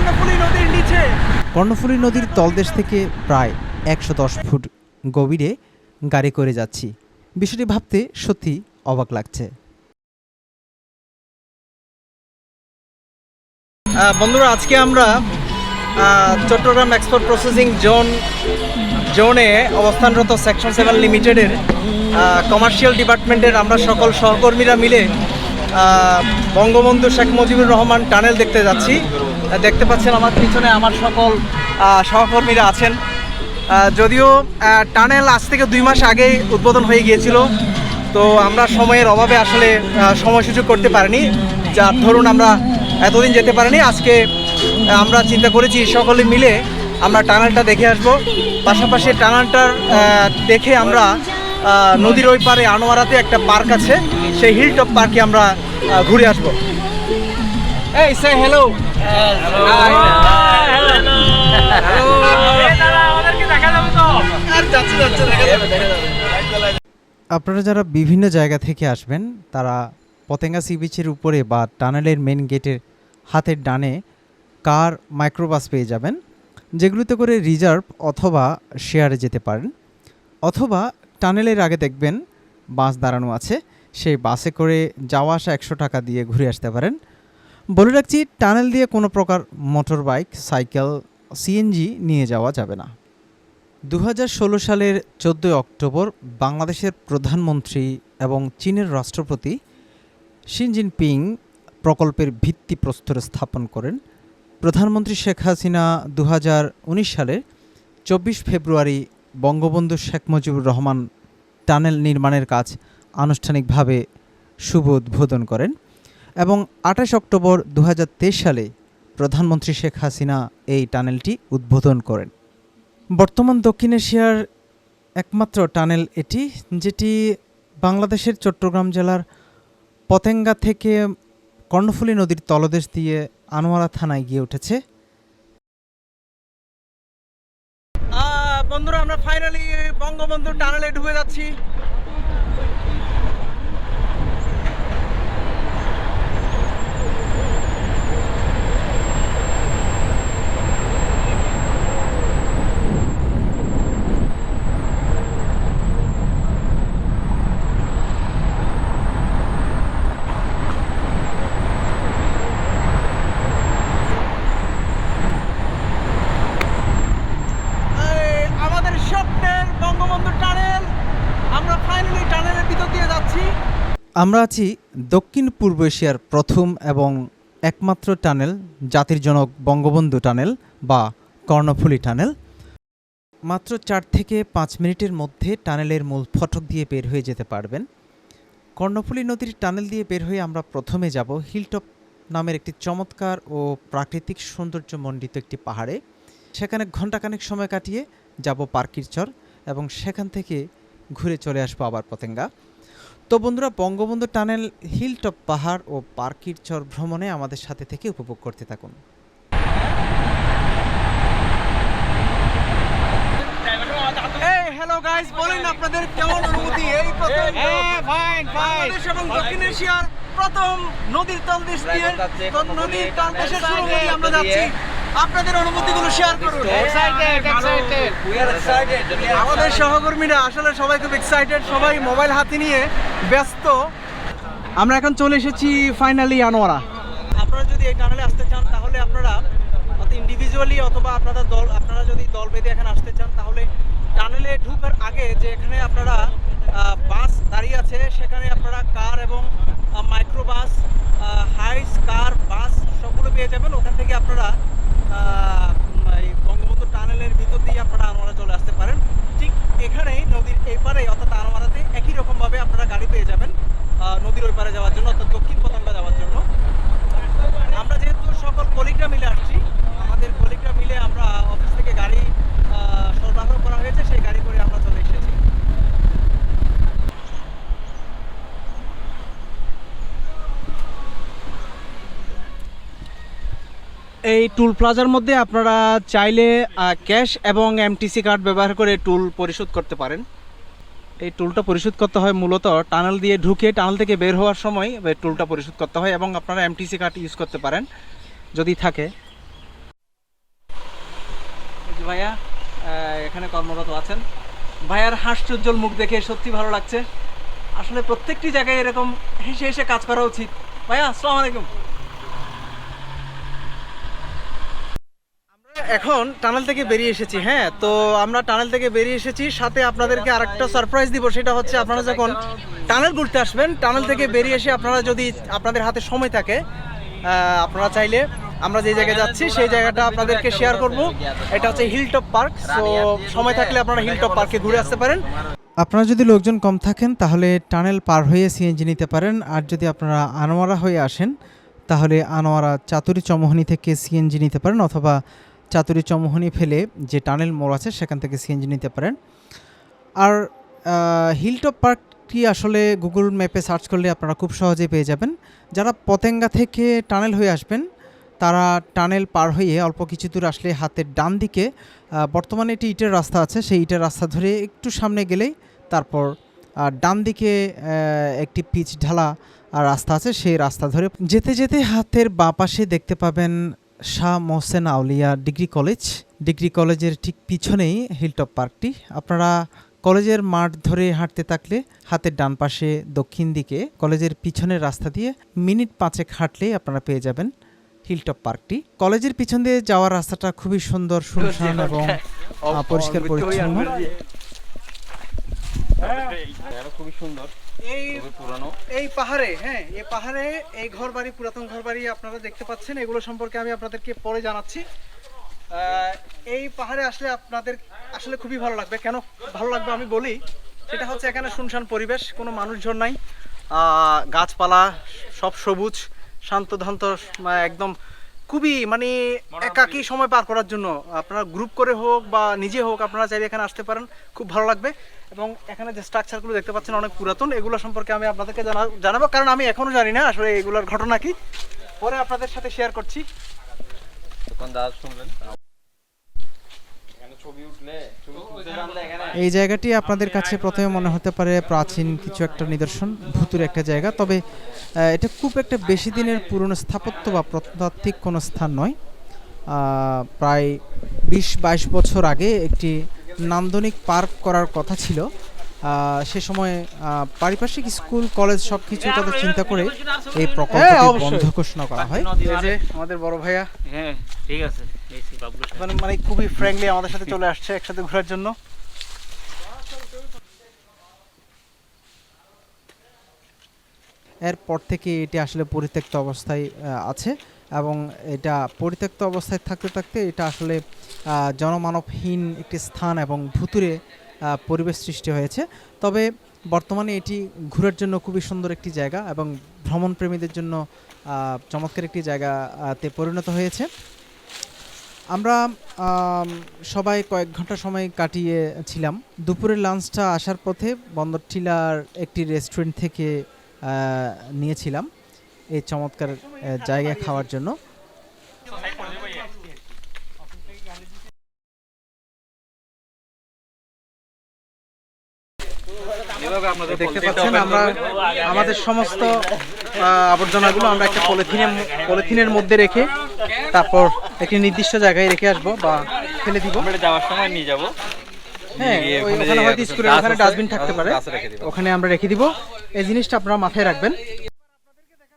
কর্ণফুলী নদীর নিচে। কর্ণফুলী নদীর তলদেশ থেকে প্রায় একশো দশ ফুট গভীরে গাড়ি করে যাচ্ছি। বিষয়টি ভাবতে সত্যি অবাক লাগছে। বন্ধুরা আজকে আমরা চট্টগ্রাম এক্সপোর্ট প্রসেসিং জোন জোনে অবস্থানরত সেকশন সেভেন লিমিটেডের কমার্শিয়াল ডিপার্টমেন্টের আমরা সকল সহকর্মীরা মিলে বঙ্গবন্ধু শেখ মুজিবুর রহমান টানেল দেখতে যাচ্ছি। দেখতে পাচ্ছেন আমার পিছনে আমার সকল সহকর্মীরা আছেন। যদিও টানেল আজ থেকে দুই মাস আগেই উদ্বোধন হয়ে গিয়েছিল। তো আমরা সময়ের অভাবে আসলে সময় সুযোগ করতে পারিনি। যার ধরুন আমরা এতদিন যেতে পারিনি, আজকে আমরা চিন্তা করেছি সকলে মিলে আমরা টানেলটা দেখে আসব। পাশাপাশি টানেলটার দেখে আমরা নদীর ওই পারে আনোয়ারাতে একটা পার্ক আছে। সেই হিল টপ পার্কে আমরা ঘুরে আসব। এই সে হ্যালো আপনারা যারা বিভিন্ন জায়গা থেকে আসবেন, তারা পতেঙ্গা সি বিচের উপরে বা টানেলের মেন গেটের হাতের ডানে কার মাইক্রোবাস পেয়ে যাবেন, যেগুলোতে করে রিজার্ভ অথবা শেয়ারে যেতে পারেন। অথবা টানেলের আগে দেখবেন বাস দাঁড়ানো আছে, সেই বাসে করে যাওয়া আসা একশো টাকা দিয়ে ঘুরে আসতে পারেন। বলে রাখছি, টানেল দিয়ে কোনো প্রকার মোটর বাইক সাইকেল সিএনজি নিয়ে যাওয়া যাবে না। দু হাজার ষোলো সালের চোদ্দোই অক্টোবর বাংলাদেশের প্রধানমন্ত্রী এবং চীনের রাষ্ট্রপতি শি জিনপিং প্রকল্পের ভিত্তিপ্রস্তর স্থাপন করেন। প্রধানমন্ত্রী শেখ হাসিনা দু হাজার উনিশ সালের চব্বিশ ফেব্রুয়ারি বঙ্গবন্ধু শেখ মুজিবুর রহমান টানেল নির্মাণের কাজ আনুষ্ঠানিকভাবে শুভ উদ্বোধন করেন। এবং আঠাশ অক্টোবর দু হাজার তেইশ সালে প্রধানমন্ত্রী শেখ হাসিনা এই টানেলটি উদ্বোধন করেন। বর্তমান দক্ষিণ এশিয়ার একমাত্র টানেল এটি, যেটি বাংলাদেশের চট্টগ্রাম জেলার পতেঙ্গা থেকে কর্ণফুলী নদীর তলদেশ দিয়ে আনোয়ারা থানায় গিয়ে উঠেছে। বন্ধুরা, আমরা ফাইনালি বঙ্গবন্ধু টানেলে ঢুকে যাচ্ছি এই আমাদের স্বপ্নের বঙ্গবন্ধু টানেল আমরা ফাইনালি টানেলের ভিতর দিয়ে যাচ্ছি আমরা আছি দক্ষিণ পূর্ব এশিয়ার প্রথম এবং একমাত্র টানেল, জাতির জনক বঙ্গবন্ধু টানেল বা কর্ণফুলী টানেল। মাত্র চার থেকে পাঁচ মিনিটের মধ্যে টানেলের মূল ফটক দিয়ে বের হয়ে যেতে পারবেন। কর্ণফুলী নদীর টানেল দিয়ে বের হয়ে আমরা প্রথমে যাব হিলটপ নামের একটি চমৎকার ও প্রাকৃতিক সৌন্দর্যমণ্ডিত একটি পাহাড়ে। সেখানে ঘণ্টাখানেক সময় কাটিয়ে যাব পার্কির চর এবং সেখান থেকে ঘুরে চলে আসব আবার পতেঙ্গা। তো বন্ধুরা বঙ্গবন্ধু টানেল হিলটপ পাহাড় ও পার্কির চর ভ্রমণে আমাদের সাথে থেকে উপভোগ করতে থাকুন। এই হ্যালো গাইস বলেন আপনাদের কেমন অনুভূতি? এই প্রথম বাংলাদেশ এবং দক্ষিণ এশিয়ার প্রথম নদীর তলদেশ দিয়ে নদীর তলদেশের শুরু আমরা যাচ্ছি। আপনাদের অনুভূতিগুলো শেয়ার করুন। আমাদের সহকর্মীরা আসলে সবাই খুব এক্সাইটেড সবাই মোবাইল হাতে নিয়ে ব্যস্ত। আমরা এখন চলে এসেছি ফাইনালি আনোয়ারা। আপনারা যদি এই টানেলে আসতে চান তাহলে আপনারা ইন্ডিভিজুয়ালি অথবা আপনারা দল আপনারা যদি দল বেঁধে এখানে আসতে চান তাহলে টানেলে ঢুকার আগে যে এখানে আপনারা আহ, বাস দাঁড়িয়ে আছে সেখানে আপনারা কার এবং মাইক্রো বাস হাইস কার বাস সবগুলো পেয়ে যাবেন। ওখান থেকে আপনারা এই বঙ্গবন্ধু টানেলের ভিতর দিয়ে আপনারা আনোয়ারা চলে আসতে পারেন। ঠিক এখানেই নদীর এপারে অর্থাৎ আনোয়ারাতে একই রকমভাবে আপনারা গাড়ি পেয়ে যাবেন আহ, নদীর ওই পারে যাওয়ার জন্য অর্থাৎ দক্ষিণ পতঙ্গা যাওয়ার জন্য আমরা যেহেতু সকল কলিগরা মিলে আসছি আমাদের কলিগরা মিলে আমরা অফিস থেকে গাড়ি আহ, সরবরাহ করা হয়েছে সেই গাড়ি করে আমরা চলে এসেছি এই টুল প্লাজার মধ্যে আপনারা চাইলে ক্যাশ এবং এমটিসি কার্ড ব্যবহার করে টুল পরিশোধ করতে পারেন। এই টুলটা পরিশোধ করতে হয় মূলত টানেল দিয়ে ঢুকে টানেল থেকে বের হওয়ার সময় টুলটা পরিশোধ করতে হয় এবং আপনারা এমটিসি কার্ড ইউজ করতে পারেন, যদি থাকে। ভাইয়া এখানে কর্মরত আছেন। ভাইয়ার হাস্যোজ্জ্বল মুখ দেখে সত্যি ভালো লাগছে। আসলে প্রত্যেকটি জায়গায় এরকম হেসে হেসে কাজ করা উচিত। ভাইয়া, আসসালামু আলাইকুম। এখন টানেল থেকে বেরিয়ে এসেছি হ্যাঁ? তো আমরা টানেল থেকে বেরিয়ে এসেছি, সাথে আপনাদেরকে আরেকটা সারপ্রাইজ দিব, সেটা হচ্ছে আপনারা যখন টানেল ঘুরতে আসবেন, টানেল থেকে বেরিয়ে এসে আপনারা যদি আপনাদের হাতে সময় থাকে আপনারা চাইলে আমরা যে জায়গায় যাচ্ছি, সেই জায়গাটা আপনাদেরকে শেয়ার করব। এটা হচ্ছে হিলটপ পার্ক তো সময় থাকলে আপনারা হিলটপ পার্কে ঘুরে আসতে পারেন। আপনারা যদি লোকজন কম থাকেন, তাহলে টানেল পার হয়ে সিএনজি নিতে পারেন, আর যদি আপনারা আনোয়ারা হয়ে আসেন, তাহলে আনোয়ারা চাতুরি চমোহনী থেকে সিএনজি নিতে পারেন, অথবা চাতুরি চমোহনী ফেলে যে টানেল মোড় আছে, সেখান থেকে সিএনজি নিতে পারেন। আর হিলটপ পার্কটি আসলে গুগল ম্যাপে সার্চ করলে আপনারা খুব সহজেই পেয়ে যাবেন। যারা পতেঙ্গা থেকে টানেল হয়ে আসবেন, তারা টানেল পার হয়ে অল্প কিছু দূর আসলে হাতের ডান দিকে বর্তমানে একটি ইটের রাস্তা আছে, সেই ইটের রাস্তা ধরে একটু সামনে গেলেই তারপর ডান দিকে একটি পিচ ঢালা রাস্তা আছে, সেই রাস্তা ধরে যেতে যেতে হাতের বাঁ পাশে দেখতে পাবেন Shah Mohsen Auliya degree college. Degree কলেজের ঠিক পিছনেই হিলটপ পার্কটি আপনারা কলেজের মাঠ ধরে হাঁটতে থাকলে হাতের ডান পাশে দক্ষিণ দিকে কলেজের পিছনের রাস্তা দিয়ে মিনিট পাঁচেক হাঁটলেই আপনারা পেয়ে যাবেন হিলটপ পার্কটি কলেজের পিছন দিয়ে যাওয়ার রাস্তাটা খুবই সুন্দর শুনশান এবং পরিষ্কার পরিচ্ছন্ন। খুবই সুন্দর এই খুবই পুরানো। এই পাহাড়ে হ্যাঁ এই পাহাড়ে এই ঘর বাড়ি পুরাতন ঘর বাড়ি আপনারা দেখতে পাচ্ছেন এগুলো সম্পর্কে আমি আপনাদেরকে পরে জানাচ্ছি। আহ, এই পাহাড়ে আসলে আপনাদের আসলে খুবই ভালো লাগবে। কেন ভালো লাগবে আমি বলি সেটা হচ্ছে এখানে শুনশান পরিবেশ কোনো মানুষজন নাই। গাছপালা সব সবুজ শান্ত ধান্ত একদম খুবই মানে একাকী সময় পার করার জন্য। আপনারা গ্রুপ করে হোক বা নিজে হোক আপনারা চাইলে এখানে আসতে পারেন। খুব ভালো লাগবে। এবং এখানে যে স্ট্রাকচারগুলো দেখতে পাচ্ছেন অনেক পুরাতন। এগুলো সম্পর্কে আমি আপনাদেরকে জানা- জানাব। কারণ আমি এখনও জানি না আসলে এগুলোর ঘটনা কি। পরে আপনাদের সাথে শেয়ার করছি। দোকানদার শুনবেন এখানে ছবি উঠলে ছবি তুলতে জানলে এখানে এই জায়গাটি আপনাদের কাছে প্রথমে মনে হতে পারে প্রাচীন কিছু একটা নিদর্শন ভুতুর একটা জায়গা তবে এটা খুব একটা বেশি দিনের পুরনো স্থাপত্য বা প্রত্নতাত্ত্বিক কোনো স্থান নয়। প্রায় বিশ বাইশ বছর আগে একটি নান্দনিক পার্ক করার কথা ছিল। সে সময় পারিপার্শ্বিক স্কুল কলেজ সব কিছু কথা চিন্তা করে এই হ্যাঁ, প্রকল্পটি বন্ধ ঘোষণা করা হয়। আমাদের বড় ভাইয়া। হ্যাঁ ঠিক আছে। মানে মানে খুবই ফ্র্যাঙ্কলি আমাদের সাথে চলে আসছে একসাথে ঘোরার জন্য। এরপর থেকে এটি আসলে পরিত্যক্ত অবস্থায় আছে এবং এটা পরিত্যক্ত অবস্থায় থাকতে থাকতে এটা আসলে জনমানবহীন একটি স্থান এবং ভুতুরে পরিবেশ সৃষ্টি হয়েছে। তবে বর্তমানে এটি ঘোরার জন্য খুবই সুন্দর একটি জায়গা এবং ভ্রমণপ্রেমীদের জন্য চমৎকার একটি জায়গাতে পরিণত হয়েছে। আমরা সবাই কয়েক ঘণ্টা সময় কাটিয়েছিলাম দুপুরের লাঞ্চটা আসার পথে বন্দর টিলার একটি রেস্টুরেন্ট থেকে নিয়েছিলাম। এই চমৎকার জায়গা খাওয়ার জন্য। দেখতে পাচ্ছেন আমরা আমাদের সমস্ত আবর্জনাগুলো আমরা একটা পলিথিনের পলিথিনের মধ্যে রেখে তারপর একটি নির্দিষ্ট জায়গায় রেখে আসব বা ফেলে দিব। যাওয়ার সময় নিয়ে যাব। হ্যাঁ নিয়ে ওখানে ওখানে হয়তো স্কুলের ওখানে ডাস্টবিন থাকতে পারে। রেখে দিব। ওখানে আমরা রেখে দিব। এই জিনিসটা আপনারা মাথায় রাখবেন।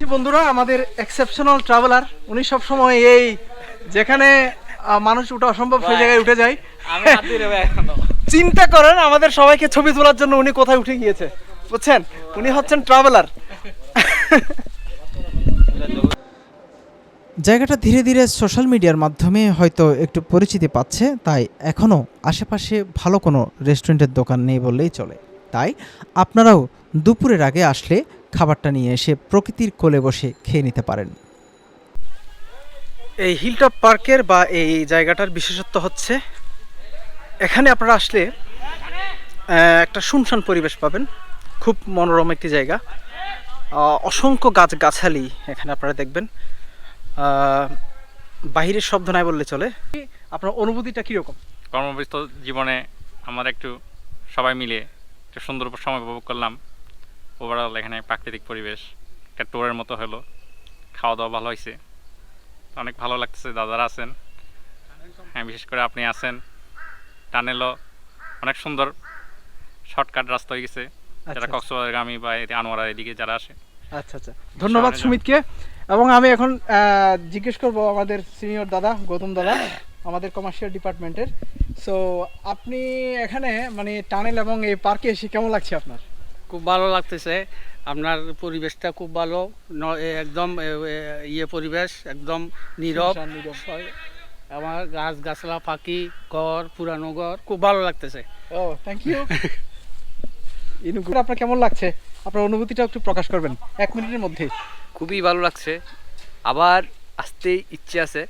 বন্ধুরা আমাদের এক্সেপশনাল ট্রাভেলার উনি সব সময় এই যেখানে মানুষ উঠা অসম্ভব সেই জায়গায় উঠে যায়। চিন্তা করেন আমাদের সবাইকে ছবি তোলার জন্য উনি কোথায় উঠে গিয়েছে। বুঝছেন? উনি হচ্ছেন ট্রাভেলার জায়গাটা ধীরে ধীরে সোশ্যাল মিডিয়ার মাধ্যমে হয়তো একটু পরিচিতি পাচ্ছে তাই এখনও আশেপাশে ভালো কোনো রেস্টুরেন্টের দোকান নেই বললেই চলে। তাই আপনারাও দুপুরের আগে আসলে খাবারটা নিয়ে এসে প্রকৃতির কোলে বসে খেয়ে নিতে পারেন। এই হিলটপ পার্কের বা এই জায়গাটার বিশেষত্ব হচ্ছে এখানে আপনারা আসলে একটা শুনশান পরিবেশ পাবেন। খুব মনোরম একটি জায়গা। অসংখ্য গাছ গাছালি এখানে আপনারা দেখবেন। বাহিরের শব্দ নাই বললে চলে। আপনার অনুভূতিটা কীরকম? কর্মব্যস্ত জীবনে আমরা একটু সবাই মিলে একটু সুন্দর সময় উপভোগ করলাম। ওভারঅল এখানে প্রাকৃতিক পরিবেশ একটা ট্যুরের মতো হলো। খাওয়া দাওয়া ভালো হয়েছে। অনেক ভালো লাগতেছে, দাদারা আছেন। হ্যাঁ বিশেষ করে আপনি আছেন। টানেলও অনেক সুন্দর শর্টকাট রাস্তা হয়ে গেছে। যারা আচ্ছা। কক্সবাজারগামী বা আনোয়ারার এদিকে যারা আসে। আচ্ছা আচ্ছা। ধন্যবাদ সুমিতকে। এবং আমি এখন জিজ্ঞেস করব আমাদের সিনিয়র দাদা গৌতম দাদা আমাদের কমার্শিয়াল ডিপার্টমেন্টের সো আপনি এখানে মানে টানেল এবং এই পার্কে এসে কেমন লাগছে আপনার? খুব ভালো লাগতেছে। আপনার পরিবেশটা খুব ভালো। ন- এ একদম ইয়ে পরিবেশ একদম নীরব। আমার গাছ গাছলা পাখি ঘর পুরানো ঘর খুব ভালো লাগতেছে। ও থ্যাংক ইউ ইনুকু আপনার কেমন লাগছে? আপনার অনুভূতিটা একটু প্রকাশ করবেন এক মিনিটের মধ্যে। খুবই ভালো লাগছে। আবার আসতে ইচ্ছে আছে।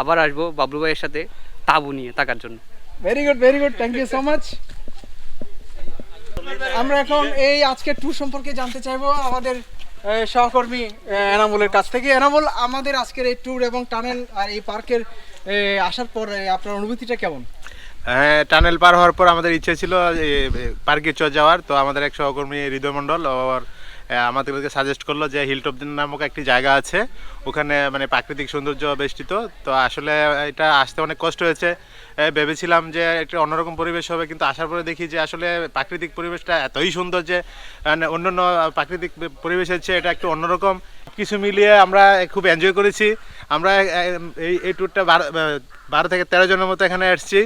আবার আসব বাবলু ভাইয়ের সাথে তাবু নিয়ে থাকার জন্য। Very good very good thank you so much আমরা এখন এই আজকের ট্যুর সম্পর্কে জানতে চাইব। আমাদের সহকর্মী এনামুলের কাছ থেকে। এনামুল আমাদের আজকের এই ট্যুর এবং টানেল আর এই পার্কের আসার পর আপনার অনুভূতিটা কেমন? হ্যাঁ টানেল পার হওয়ার পর আমাদের ইচ্ছে ছিল পার্কে চ যাওয়ার। তো আমাদের এক সহকর্মী হৃদয় মণ্ডল এ, আমাদেরকে সাজেস্ট করল যে হিলটপ নামক একটি জায়গা আছে। ওখানে মানে প্রাকৃতিক সৌন্দর্য বেষ্টিত। তো আসলে এটা আসতে অনেক কষ্ট হয়েছে। ভেবেছিলাম যে একটা অন্যরকম পরিবেশ হবে কিন্তু আসার পরে দেখি যে আসলে প্রাকৃতিক পরিবেশটা এতই সুন্দর যে মানে অন্যান্য প্রাকৃতিক পরিবেশের চেয়ে এটা একটু অন্যরকম। কিছু মিলিয়ে আমরা খুব এনজয় করেছি। আমরা এই এই ট্যুরটা বারো বারো থেকে তেরো জনের মতো এখানে এসেছি।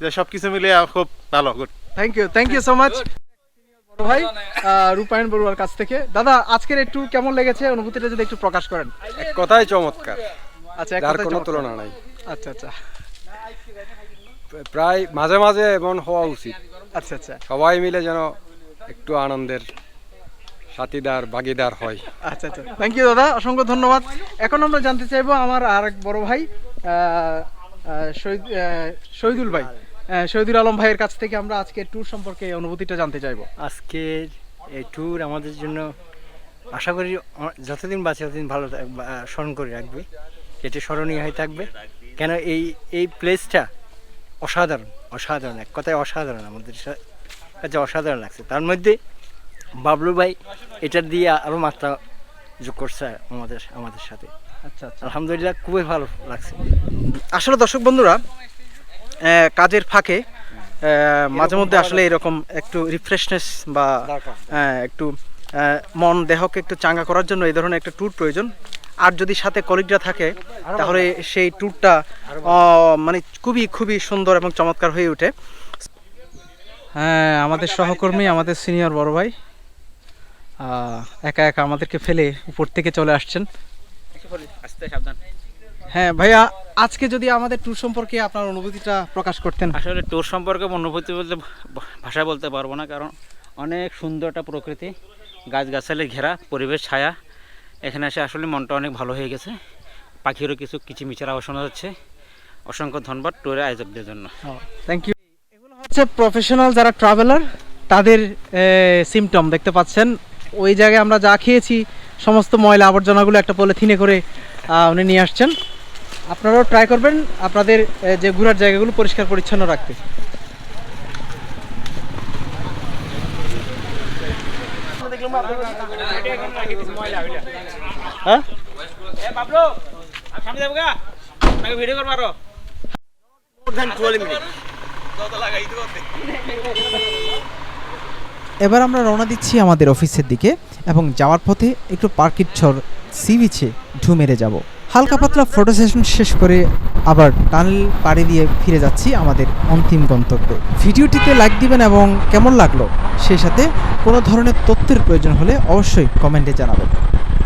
যে সব কিছু মিলিয়ে খুব ভালো good thank you thank you so much ভাই রূপায়ণ বড়ুয়ার কাছ থেকে। দাদা আজকের ট্যুর কেমন লেগেছে? অনুভূতিটা যদি একটু প্রকাশ করেন। এক কথাই চমৎকার। আচ্ছা এক যার কোনো তুলনা নাই। আচ্ছা আচ্ছা। প্রায় মাঝে মাঝে এমন হওয়া উচিত। আচ্ছা আচ্ছা। সবাই মিলে যেন একটু আনন্দের সাথীদার ভাগিদার হয়। আচ্ছা আচ্ছা। থ্যাংক ইউ দাদা। অসংখ্য ধন্যবাদ। এখন আমরা জানতে চাইব আমার আর এক বড় ভাই শহীদ শহীদুল ভাই। শহীদুল আলম ভাইয়ের কাছ থেকে আমরা আজকে ট্যুর সম্পর্কে অনুভূতিটা জানতে চাইব। আজকের এই ট্যুর আমাদের জন্য আশা করি যতদিন বাঁচে ততদিন ভালো স্মরণ করে রাখবে। এটি স্মরণীয় হয়ে থাকবে। কেন এই এই প্লেসটা অসাধারণ অসাধারণ এক কথায় অসাধারণ আমাদের কাছে অসাধারণ লাগছে। তার মধ্যে বাবলু ভাই এটার দিয়ে আরও মাত্রা যোগ করছে আমাদের আমাদের সাথে। আচ্ছা আচ্ছা। আলহামদুলিল্লাহ খুবই ভালো লাগছে। আসলে দর্শক বন্ধুরা কাজের ফাঁকে মাঝে মধ্যে আসলে এরকম একটু রিফ্রেশনেস বা একটু মন দেহকে একটু চাঙ্গা করার জন্য এই ধরনের একটা ট্যুর প্রয়োজন। আর যদি সাথে কলিগরা থাকে তাহলে সেই ট্যুরটা মানে খুবই খুবই সুন্দর এবং চমৎকার হয়ে ওঠে। হ্যাঁ আমাদের সহকর্মী আমাদের সিনিয়র বড় ভাই একা একা আমাদেরকে ফেলে উপর থেকে চলে আসছেন। আসতে সাবধান। হ্যাঁ ভাইয়া আজকে যদি আমাদের ট্যুর সম্পর্কে আপনার অনুভূতিটা প্রকাশ করতেন। আসলে ট্যুর সম্পর্কে অনুভূতি বলতে ভাষা বলতে পারব না কারণ অনেক সুন্দর একটা প্রকৃতি গাছগাছালি ঘেরা পরিবেশ ছায়া এখানে এসে আসলে মনটা অনেক ভালো হয়ে গেছে। পাখিরও কিছু কিচিমিচার আওয়াজ শোনা যাচ্ছে। অসংখ্য ধন্যবাদ ট্যুরের আয়োজকদের জন্য। থ্যাংক ইউ এগুলো হচ্ছে প্রফেশনাল যারা ট্রাভেলার তাদের সিমটম দেখতে পাচ্ছেন। ওই জায়গায় আমরা যা খেয়েছি সমস্ত ময়লা আবর্জনাগুলো একটা পলিথিনে করে উনি নিয়ে আসছেন। আপনারাও ট্রাই করবেন আপনাদের যে ঘোরার জায়গাগুলো পরিষ্কার পরিচ্ছন্ন রাখতে। হ্যাঁ? ভিডিও করব আরও। এবার আমরা রওনা দিচ্ছি আমাদের অফিসের দিকে এবং যাওয়ার পথে একটু পার্কির ছর সি বিচে ঢু মেরে যাব। হালকা পাতলা ফটো সেশন শেষ করে আবার টানেল পাড়ি দিয়ে ফিরে যাচ্ছি আমাদের অন্তিম গন্তব্যে। ভিডিওটিতে লাইক দিবেন এবং কেমন লাগল সেই সাথে কোনো ধরনের তথ্যের প্রয়োজন হলে অবশ্যই কমেন্টে জানাবেন।